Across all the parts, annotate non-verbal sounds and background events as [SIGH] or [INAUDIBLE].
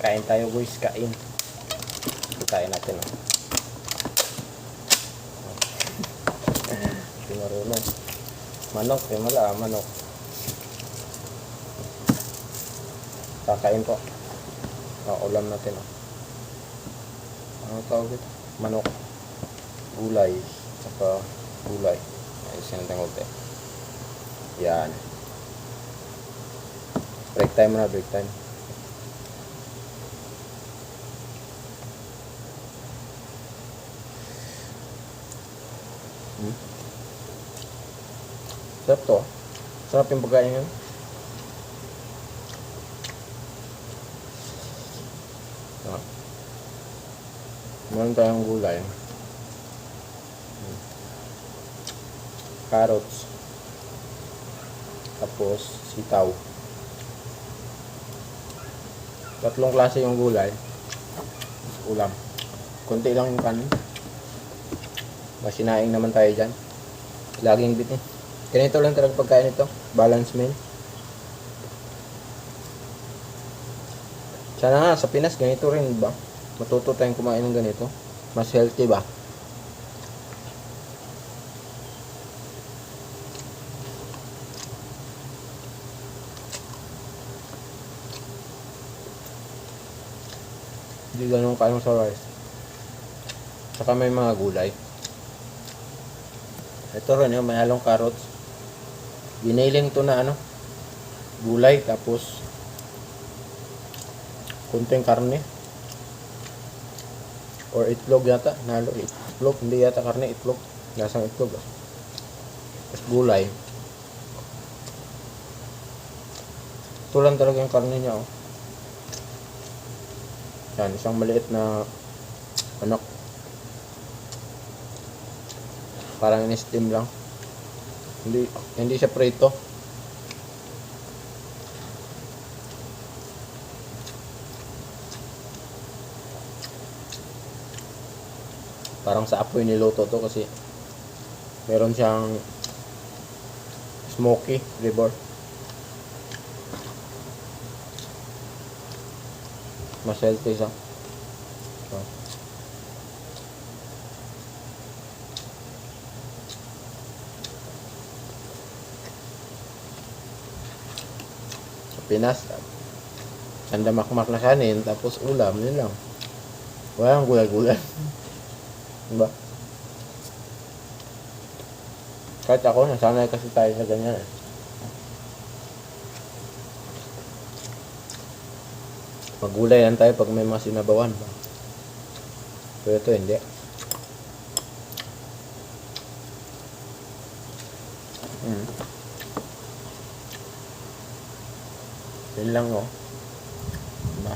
Kain tayo guys, kain. Kain natin oh. Hindi marunong. Manok, eh mala, manok. Kakain po. Oh, ulam natin oh. Ano tawag ito? Manok. Gulay. Saka gulay. Ayusin natin konti. Yan. Break time na, break time. Hmm. Sarap to. ah. Sarap yung pagkain yun. Ah. Meron tayong gulay. Hmm. Carrots. Tapos sitaw. Tatlong klase yung gulay. Ulam. Konti lang yung kanin. Masinaing naman tayo dyan. Laging bit eh. Ganito lang talaga pagkain ito. Balance meal. Sana nga, sa Pinas, ganito rin ba? Matuto tayong kumain ng ganito. Mas healthy ba? Hindi ganun kain sa rice. Saka may mga gulay. Ito rin yung may halong carrots. Giniling to na ano, gulay tapos kunting karne. Or itlog yata, nalo itlog, hindi yata karne, itlog. Lasang itlog ah. Tapos gulay. Ito lang talaga yung karne niya oh. Yan, isang maliit na manok. Parang in-steam lang. Hindi hindi siya prito. Parang sa apoy niluto to kasi meron siyang smoky flavor. Mas healthy siya. Pinas, sanda makmak na kanin, tapos ulam, yun lang. Walang gulay-gulay. [LAUGHS] diba? Kahit ako, nasanay kasi tayo sa ganyan eh. Magulay lang tayo pag may mga sinabawan. Pero ito hindi. Yun lang oh. Diba?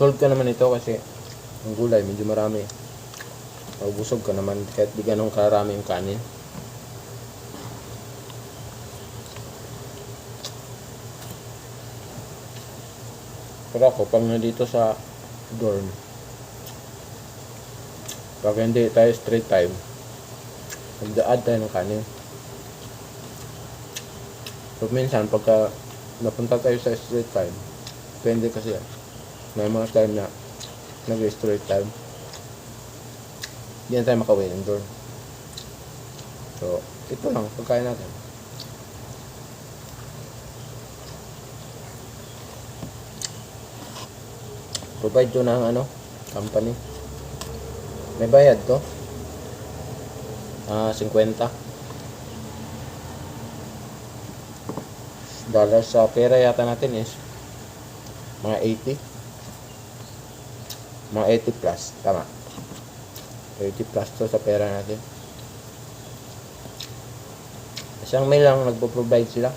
Solve ka naman ito kasi ang gulay medyo marami. Maubusog ka naman kahit di ganun karami yung kanin. Pero ako, pag nandito sa dorm, pag hindi tayo straight time, nagda-add tayo ng kanin. So, minsan, pagka napunta tayo sa straight time, depende kasi yan. May mga time na nag-straight time. Hindi na tayo makawin ng dorm. So, ito lang, pagkain natin. provide to ng ano, company. May bayad to. Ah, 50. Dollars sa pera yata natin is mga 80. Mga 80 plus, tama. 80 plus to sa pera natin. Isang may lang nagpo-provide sila.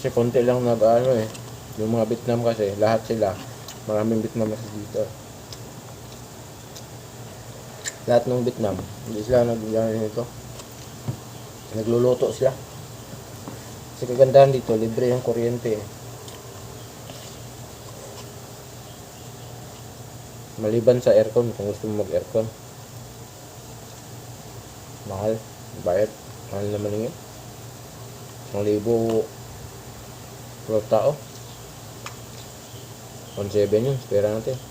Kasi konti lang nag ano eh. Yung mga Vietnam kasi, lahat sila, maraming Vietnamese dito. Lahat ng Vietnam, hindi sila nag nito. Nagluluto sila. Kasi kagandahan dito, libre yung kuryente eh. Maliban sa aircon, kung gusto mo mag-aircon. Mahal, bayad. Mahal naman yun. Ang libo per tao. 1.7 yun. Pera natin.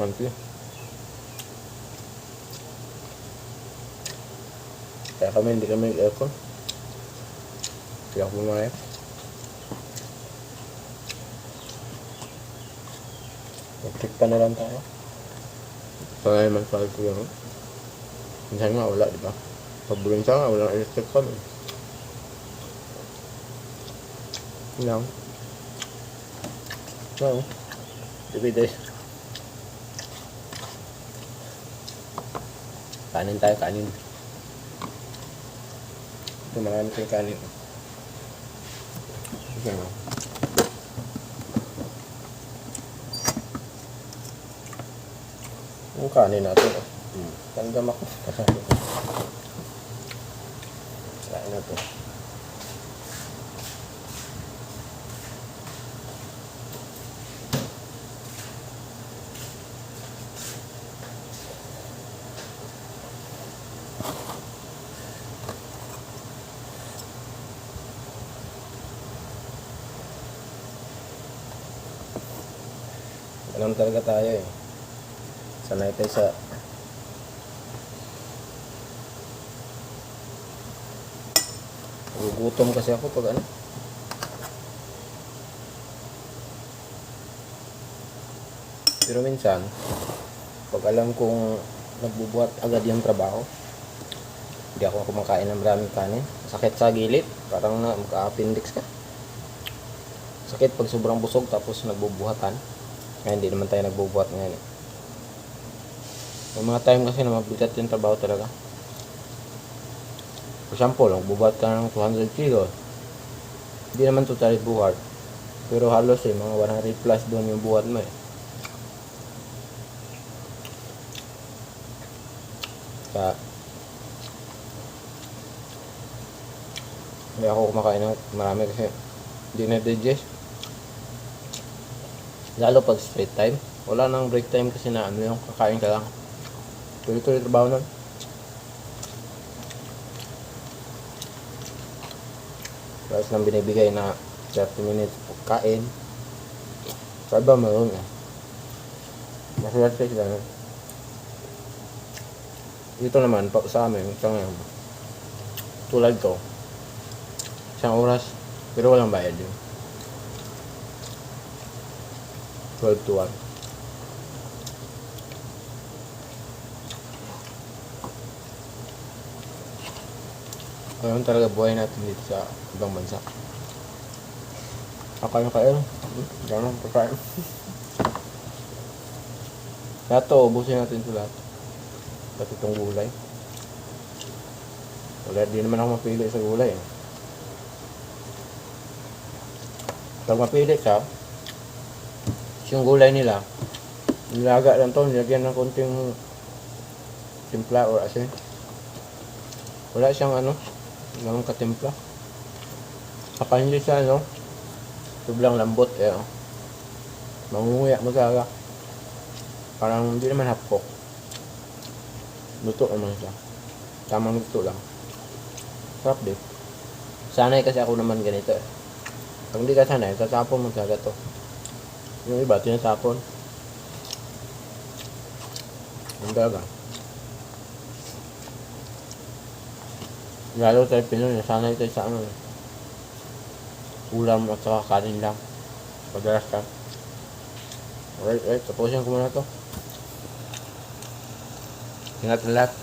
Monthly. Kaya kami hindi kami aircon. Kaya ako pumayag. Mag-trip pa na lang tayo. Sana naman sa ko yun. Minsan nga wala, di ba? Pag bulinsa nga, walang electric kami. Yun lang. Oo. Kanin tayo, kanin. Ito, marami tayong kanin. Sige nga. Yung kanin natin, oh. Hmm. Tandam ako. [LAUGHS] Kain na to. Alam talaga tayo eh. Sanay tayo sa Gugutom kasi ako pag ano. Pero minsan, pag alam kong nagbubuhat agad yung trabaho, hindi ako kumakain ng maraming kanin. Sakit sa gilid, parang na magka-appendix ka. Sakit pag sobrang busog tapos nagbubuhatan. Kaya hindi naman tayo nagbubuhat ngayon eh. May mga time kasi na mabigat yung trabaho talaga. For example, kung bubuhat ka ng 200 kilo, hindi naman totally buhat. Pero halos eh, mga 100 plus doon yung buhat mo eh. Kaya, hindi ako kumakain ng marami kasi hindi na-digest. Lalo pag straight time. Wala nang break time kasi na ano yung kakain ka lang. Tuloy-tuloy trabaho nun. Tapos nang binibigay na 30 minutes kain. Sa iba meron eh. Maswerte sila no? Dito naman, pa, sa amin, sa ngayon, tulad ko, isang oras, pero walang bayad yun. 12 to 1. Ngayon talaga buhay natin dito sa ibang bansa. Kakain kayo. Gano'n kakain. [LAUGHS] Lahat to, ubusin natin ito lahat. Pati itong gulay. Wala, di naman ako mapili sa gulay. Eh. Pag mapili ka, yung gulay nila, nilaga lang to, nilagyan ng konting timpla or asin. Wala siyang ano, walang katimpla. Saka hindi siya ano, sobrang lambot eh. Oh. Mangunguya magaga. Parang hindi naman hapok. Luto naman siya. Tamang luto lang. Sarap din. Sanay kasi ako naman ganito eh. Pag hindi ka sanay, tatapon mo talaga to. Yung iba, tinatapon. Yung talaga. Lalo tayo Pinoy, sanay tayo sa ano. eh. Ulam at saka kanin lang. Madalas ka. Alright, alright. Tapusin ko muna to. Ingat na lahat.